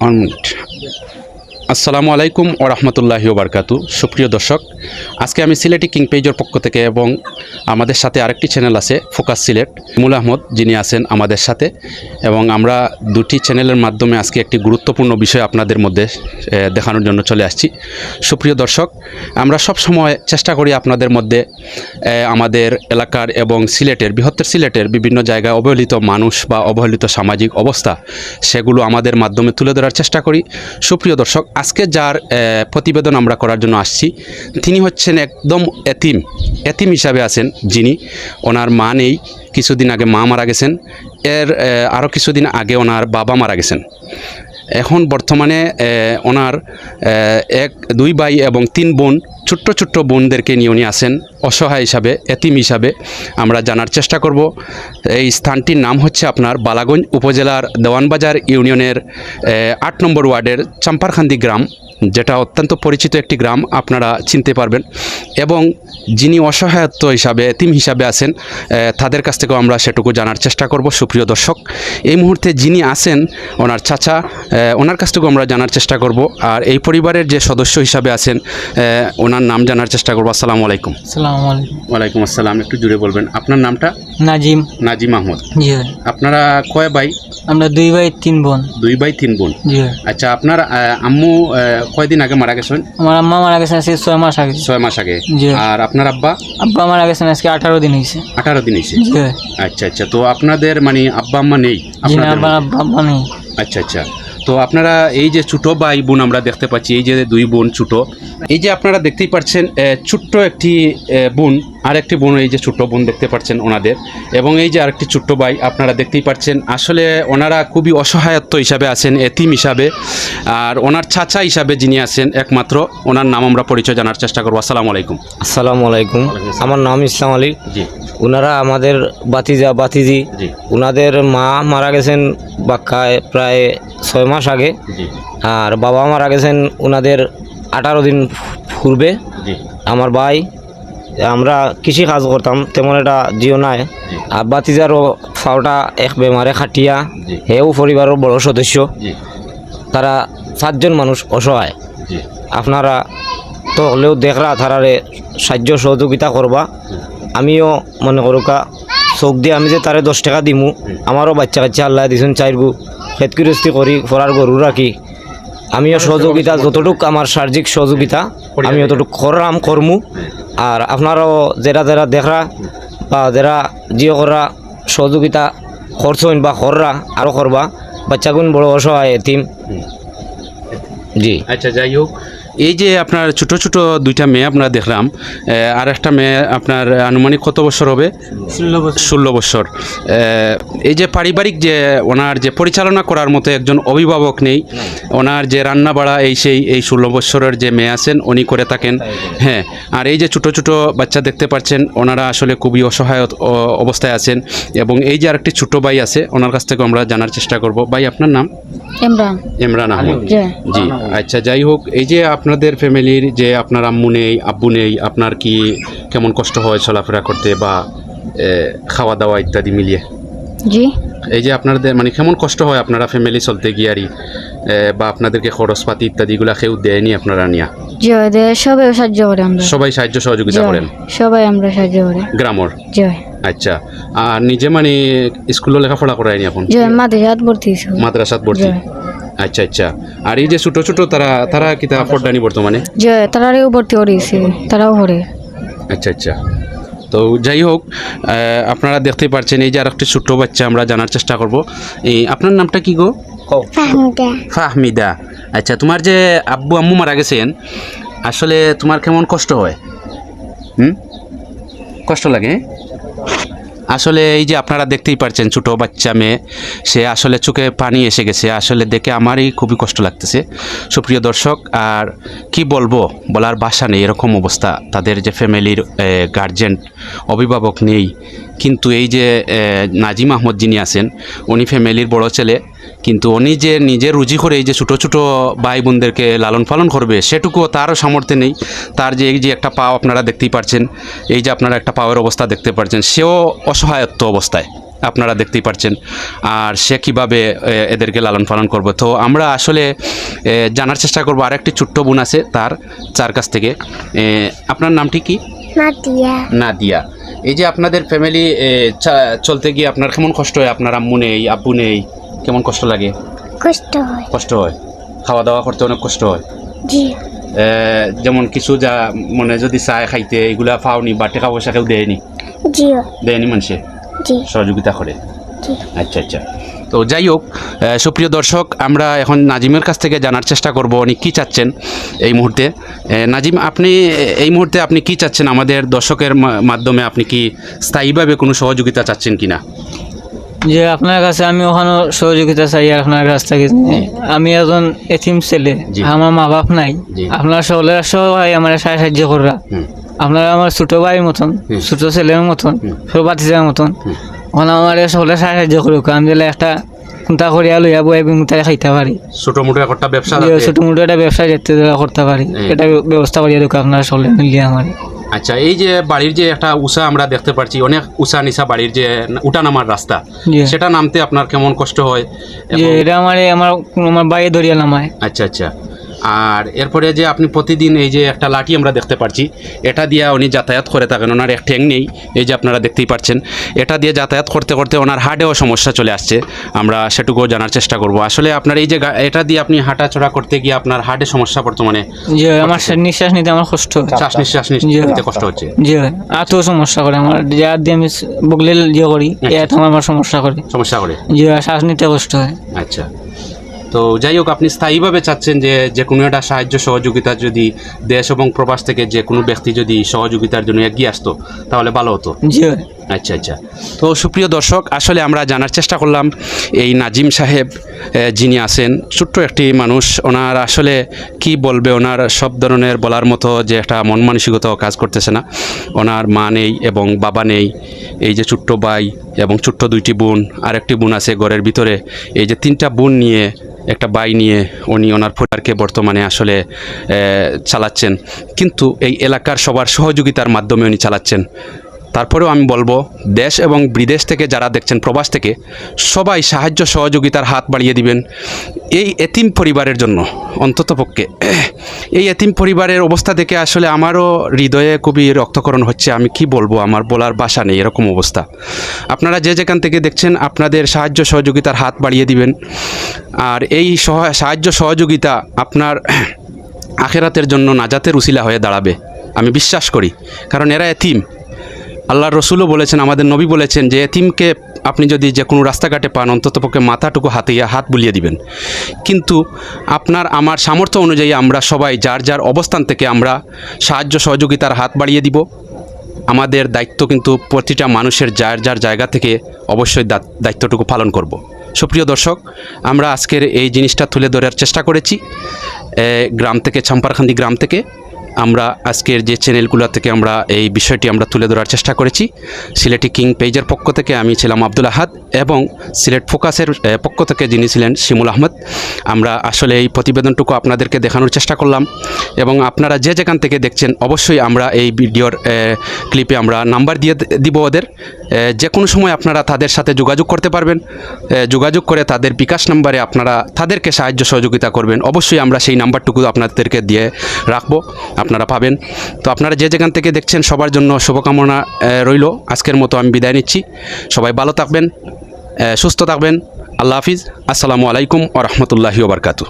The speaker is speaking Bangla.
ওয়ান মিনিট আসসালামু আলাইকুম ও রহমতুল্লাহি ওবরকাতু সুপ্রিয় দর্শক, আজকে আমি সিলেটি কিং পেজের পক্ষ থেকে এবং আমাদের সাথে আরেকটি চ্যানেল আছে, ফোকাস সিলেট। মুল আহমদ, যিনি আছেন আমাদের সাথে এবং আমরা দুটি চ্যানেলের মাধ্যমে আজকে একটি গুরুত্বপূর্ণ বিষয় আপনাদের মধ্যে দেখানোর জন্য চলে আসছি। সুপ্রিয় দর্শক, আমরা সব সময় চেষ্টা করি আপনাদের মধ্যে আমাদের এলাকার এবং সিলেটের, বৃহত্তর সিলেটের বিভিন্ন জায়গায় অবহেলিত মানুষ বা অবহেলিত সামাজিক অবস্থা, সেগুলো আমাদের মাধ্যমে তুলে ধরার চেষ্টা করি। সুপ্রিয় দর্শক আজকে যার প্রতিবেদন আমরা করার জন্য আসছি, তিনি হচ্ছেন একদম এতিম এতিম হিসাবে আছেন যিনি। ওনার মা নেই, কিছুদিন আগে মা মারা গেছেন, এর আরও কিছুদিন আগে ওনার বাবা মারা গেছেন। এখন বর্তমানে ওনার এক, দুই ভাই এবং তিন বোন, ছোট্ট ছোট্ট বোনদেরকে নিয়ে উনি আসেন অসহায় হিসাবে, এতিম হিসাবে আমরা জানার চেষ্টা করব। এই স্থানটির নাম হচ্ছে আপনার বালাগঞ্জ উপজেলার দেওয়ানবাজার ইউনিয়নের আট নম্বর ওয়ার্ডের চাম্পারখান্দি গ্রাম। যেটা অত্যন্ত পরিচিত একটি গ্রাম আপনারা চিনতে পারবেন। এবং যিনি অসহায়ত্ব হিসাবে এতিম হিসাবে আছেন তাদের কাছ থেকেও আমরা সেটুকু জানার চেষ্টা করব সুপ্রিয় দর্শক। এই মুহূর্তে যিনি আছেন ওনার চাচা ওনার কাছ থেকেও আমরা জানার চেষ্টা করব। আর এই পরিবারের যে সদস্য হিসাবে আছেন ওনার নাম জানার চেষ্টা করব। আসসালামু আলাইকুম। আসসালামু আলাইকুম। ওয়ালাইকুম আসসালাম। একটু জুড়ে বলবেন। আপনার নামটা? নাজিম। নাজিম আহমদ। জি আপনারা কয় ভাই? আমরা দুই ভাই তিন বোন। দুই ভাই তিন বোন। আচ্ছা আপনার আম্মু কয়দিন আগে মারা গেছেন? আমার আম্মা মারা গেছেন আজকে ছয় মাস আগে। ছয় মাস আগে। আর আপনার আব্বা? আব্বা মারা গেছেন আজকে আঠারো দিন হয়েছে। আঠারো দিন হয়েছে। আচ্ছা আচ্ছা। তো আপনাদের মানে আব্বা আম্মা নেই? আপনাদের আব্বা আচ্ছা আচ্ছা। তো আপনারা এই যে ছোটো ভাই বোন আমরা দেখতে পাচ্ছি এই যে দুই বোন ছোট এই যে আপনারা দেখতেই পাচ্ছেন ছোট্ট একটি বোন আর একটি বোন এই যে ছোট্ট বোন দেখতে পাচ্ছেন ওনাদের। এবং এই যে আরেকটি ছোট্ট ভাই আপনারা দেখতেই পাচ্ছেন আসলে ওনারা খুবই অসহায়ত্ব হিসাবে আছেন এতিম হিসাবে। আর ওনার চাচা হিসাবে যিনি আছেন একমাত্র ওনার নাম আমরা পরিচয় জানার চেষ্টা করব। আসসালামু আলাইকুম। আসসালামু আলাইকুম। আমার নাম ইসলাম আলী। জি। ওনারা আমাদের বাতিজা বাতিজি। জি। ওনাদের মা মারা গেছেন বাক্কায় প্রায় ছয় মাস আগে। আর বাবা মারা গেছেন ওনাদের আঠারো দিন পূর্বে আমার ভাই আমরা কৃষি কাজ করতাম তেমন একটা জিও নাই। আর বাতিজারও ফাওটা এক বেমারে খাটিয়া। হেও পরিবারের বড় সদস্য। তারা সাতজন মানুষ অসহায়। আপনারা তো হলেও দেখরা তারারে সাহায্য সহযোগিতা করবা। আমিও মনে করুকা চোখ দিয়ে আমি যে তারে দশ টাকা দিমু আমারও বাচ্চা কাচ্চা আল্লাহ দিছেন চাইবু খেতকিরস্তি করি করার গরু রাখি। আমিও সহযোগিতা যতটুক আমার সার্জিক সহযোগিতা আমি অতটুক করলাম কর্মু। আর আপনারাও যারা যারা দেখরা বা যারা জিও করা সহযোগিতা করছেন বা কররা আরও করবা। বাচ্চাগুন বড় অসহায় এতিম। জি। আচ্ছা যাই হোক। এই যে আপনার ছোট ছোট দুইটা মেয়ে আপনারা দেখলাম আর একটা মেয়ে আপনার আনুমানিক কত বছর হবে? ষোলো বছর। ষোলো বছর। এই যে পারিবারিক যে ওনার যে পরিচালনা করার মতো একজন অভিভাবক নেই ওনার যে রান্না বাড়া এই সেই এই ষোলো বছরের যে মেয়ে আছেন উনি করে থাকেন। হ্যাঁ আর এই যে ছোট ছোট বাচ্চা দেখতে পাচ্ছেন ওনারা আসলে খুবই অসহায় অবস্থায় আছেন এবং এই যে আরেকটি ছোট ভাই আছে ওনার কাছ থেকে আমরা জানার চেষ্টা করব। ভাই আপনার নাম? ইমরান। ইমরান আহমদ। জি। জি আচ্ছা যাই হোক এই যে আপনাদের ফ্যামিলির যে আপনার আম্মু নেই আব্বু নেই আপনার কি কেমন কষ্ট হয় চলাফেরা করতে বা খাওয়া দাওয়া ইত্যাদি মিলিয়ে? জি। এই যে আপনাদের মানে কেমন কষ্ট হয় আপনারা ফ্যামিলি চলতে গিয়ে আরই, বা আপনাদেরকে খরচপাতি ইত্যাদিগুলা কেউ দেয়নি আপনারা নিয়া? সবাই সাহায্য করে আমরা। সবাই সাহায্য সহযোগিতা করেন? সবাই আমরা সাহায্য করে। গ্রামর? আচ্ছা। আর নিজে মানে স্কুলে লেখাপড়া করায়নি এখন? মাদ্রাসাত ভর্তি মাদ্রাসাত ভর্তি। আচ্ছা আচ্ছা। আর এই যে ছোট ছোট তারা তারা কিতা পড়ানি বর্তমানে? জি তারাও ভর্তি করেছি তারাও করে। আচ্ছা আচ্ছা। তো যাই হোক আপনারা দেখতে পাচ্ছেন এই যে আর একটি ছোট্ট বাচ্চা আমরা জানার চেষ্টা করব। এই আপনার নামটা কি গো? ফাহমিদা। আচ্ছা তোমার যে আব্বু আম্মু মারা গেছেন আসলে তোমার কেমন কষ্ট হয়? হুম? কষ্ট লাগে আসলে এই যে আপনারা দেখতেই পারছেন ছোটো বাচ্চা মেয়ে, সে আসলে চোখে পানি এসে গেছে। আসলে দেখে আমারই খুবই কষ্ট লাগতেছে। সুপ্রিয় দর্শক, আর কি বলব? বলার বাসা নেই, এরকম অবস্থা। তাদের যে ফ্যামিলির গার্জেন অভিভাবক নেই। কিন্তু এই যে নাজিম আহমদ যিনি আছেন, উনি ফ্যামিলির বড় ছেলে, কিন্তু উনি যে নিজে রুজি করে এই যে ছোটো ছোটো ভাই বোনদেরকে লালন পালন করবে, সেটুকুও তারও সামর্থ্য নেই। তার যে এই যে একটা পাও আপনারা দেখতেই পারছেন, এই যে আপনারা একটা পাওয়ের অবস্থা দেখতে পারছেন, সেও অসহায়ত্ব অবস্থায় আপনারা দেখতেই পারছেন। আর সে কীভাবে এদেরকে লালন পালন করবে? তো আমরা আসলে জানার চেষ্টা করব আর একটি ছোট্ট বোন আছে তার, চার কাছ থেকে। আপনার নামটি কি? নাদিয়া। নাদিয়া। এই যে আপনাদের ফ্যামিলি চলতে গিয়ে আপনার কেমন কষ্ট হয়? আপনার আম্মু নেই আব্বু নেই কেমন কষ্ট লাগে? কষ্ট হয়। কষ্ট হয়? খাওয়া দাওয়া করতে অনেক কষ্ট হয়? জি। যেমন কিছু যা মানে যদি চায় খাইতে এগুলা পাওনি বা টাকা পয়সা কেউ দেয়নি? দেয়নি মানুষে? জি। সহযোগিতা করে? আচ্ছা আচ্ছা। তো যাই হোক সুপ্রিয় দর্শক আমরা এখন নাজিমের কাছ থেকে জানার চেষ্টা করব উনি কী চাচ্ছেন এই মুহূর্তে। নাজিম আপনি এই মুহূর্তে আপনি কি চাচ্ছেন? আমাদের দর্শকের মাধ্যমে আপনি কি স্থায়ীভাবে কোনো সহযোগিতা চাচ্ছেন কি না যে আপনার কাছে আমি ওখানে সহযোগিতা চাই আপনার কাছ থেকে আমি একজন এথিম ছেলে আমার মা বাপ নাই আপনার সকলের সবাই আমার সাহায্য কররা হুম। আপনারা আমার ছোট ভাইয়ের মতন ছোটো ছেলের মতন। ছোট বাতিজার মতন আমার সকলে সাহায্য করুক আমি দিলে একটা কুন্তা করিয়া লইয়া বই এবং তাই খাইতে পারি ছোটো মোটো একটা ব্যবসা ছোট মোটো একটা ব্যবসা যেতে করতে পারি এটা ব্যবস্থা করিয়া দেবো আপনারা সকলে মিলিয়ে আমার আচ্ছা এই যে বাড়ির যে একটা উষা আমরা দেখতে পাচ্ছি অনেক উষা নিশা বাড়ির যে উঠা নামার রাস্তা। সেটা নামতে আপনার কেমন কষ্ট হয়? এটা আমার আমার আমার বাইরে ধরিয়া নামায়। আচ্ছা আচ্ছা। আর এরপরে যে আপনি প্রতিদিন এই যে একটা লাঠি আমরা দেখতে পাচ্ছি এটা দিয়ে উনি যাতায়াত করে থাকেন। ওনার এক ঠ্যাং নেই এই যে আপনারা দেখতেই পাচ্ছেন এটা দিয়ে যাতায়াত করতে করতে ওনার হার্টেও সমস্যা চলে আসছে। আমরা সেটুকুও জানার চেষ্টা করব। আসলে আপনার এই যে এটা দিয়ে আপনি হাঁটাচড়া করতে গিয়ে আপনার হার্টে সমস্যা বর্তমানে আমার নিঃশ্বাস নিতে আমার কষ্ট শ্বাস নিঃশ্বাস জি। নিতে কষ্ট হচ্ছে। জি এত সমস্যা করে আমার। যে দিয়ে আমি বগলে ইয়ে করি এত আমার সমস্যা করে। সমস্যা করে। যে শ্বাস নিতে কষ্ট হয়। আচ্ছা। তো যাই হোক, আপনি স্থায়ীভাবে চাচ্ছেন যে যে কোনো একটা সাহায্য সহযোগিতা যদি দেশ এবং প্রবাস থেকে যে কোনো ব্যক্তি যদি সহযোগিতার জন্য এগিয়ে আসতো, তাহলে ভালো হতো। জি আচ্ছা আচ্ছা। তো সুপ্রিয় দর্শক, আসলে আমরা জানার চেষ্টা করলাম, এই নাজিম সাহেব যিনি আছেন, ছোট্ট একটি মানুষ, ওনার আসলে কি বলবে, ওনার সব ধরনের বলার মতো যে একটা মন মানসিকতাও কাজ করতেছে না। ওনার মা নেই এবং বাবা নেই, এই যে ছোট্ট ভাই এবং ছোট্ট দুইটি বোন, আরেকটি বোন আছে ঘরের ভিতরে, এই যে তিনটা বোন নিয়ে, একটা বাই নিয়ে উনি ওনার পরিবারকে বর্তমানে আসলে চালাচ্ছেন। কিন্তু এই এলাকার সবার সহযোগিতার মাধ্যমে উনি চালাচ্ছেন। তারপরেও আমি বলব, দেশ এবং বিদেশ থেকে যারা দেখছেন, প্রবাস থেকে, সবাই সাহায্য সহযোগিতার হাত বাড়িয়ে দিবেন। এই এতিম পরিবারের জন্য অন্ততপক্ষে এই এতিম পরিবারের অবস্থা দেখে আসলে আমারও হৃদয়ে খুবই রক্তকরণ হচ্ছে। আমি কি বলব, আমার বলার বাসা নেই, এরকম অবস্থা। আপনারা যে যেখান থেকে দেখছেন, আপনাদের সাহায্য সহযোগিতার হাত বাড়িয়ে দিবেন। আর এই সাহায্য সহযোগিতা আপনার আখেরাতের জন্য নাজাতের উসিলা হয়ে দাঁড়াবে। আমি বিশ্বাস করি, কারণ এরা এতিম। আল্লাহর রসুলও বলেছেন, আমাদের নবী বলেছেন যে, এতিমকে আপনি যদি যে কোনো রাস্তাঘাটে পান, অন্ততপক্ষে মাথাটুকু হাতিয়া হাত বুলিয়ে দিবেন। কিন্তু আপনার, আমার সামর্থ্য অনুযায়ী আমরা সবাই যার যার অবস্থান থেকে আমরা সাহায্য সহযোগিতার হাত বাড়িয়ে দিব। আমাদের দায়িত্ব কিন্তু প্রতিটা মানুষের যার যার জায়গা থেকে অবশ্যই দায়িত্বটুকু পালন করব। সুপ্রিয় দর্শক, আমরা আজকের এই জিনিসটা তুলে ধরার চেষ্টা করেছি। গ্রাম থেকে, ছাম্পারখান্দি গ্রাম থেকে। আমরা আজকের যে চ্যানেলগুলো থেকে আমরা এই বিষয়টি আমরা তুলে ধরার চেষ্টা করেছি, সিলেটি কিং পেজের পক্ষ থেকে আমি ছিলাম আব্দুল আহাদ এবং সিলেট ফোকাসের পক্ষ থেকে যিনি ছিলেন শিমুল আহমদ। আমরা আসলে এই প্রতিবেদনটুকু আপনাদেরকে দেখানোর চেষ্টা করলাম এবং আপনারা যে যেখান থেকে দেখছেন অবশ্যই আমরা এই ভিডিওর ক্লিপে আমরা নাম্বার দিয়ে দিব ওদের। যে কোনো সময় আপনারা তাদের সাথে যোগাযোগ করতে পারবেন। যোগাযোগ করে তাদের বিকাশ নাম্বারে আপনারা তাদেরকে সাহায্য সহযোগিতা করবেন। অবশ্যই আমরা সেই নাম্বারটুকু আপনাদেরকে দিয়ে রাখব। আপনারা পাবেন। তো আপনারা যে যেখান থেকে দেখছেন সবার জন্য শুভকামনা রইল। আজকের মতো আমি বিদায় নিচ্ছি। সবাই ভালো থাকবেন সুস্থ থাকবেন। আল্লাহ হাফিজ। আসসালামু আলাইকুম ও রহমতুল্লাহি ওবরকাতু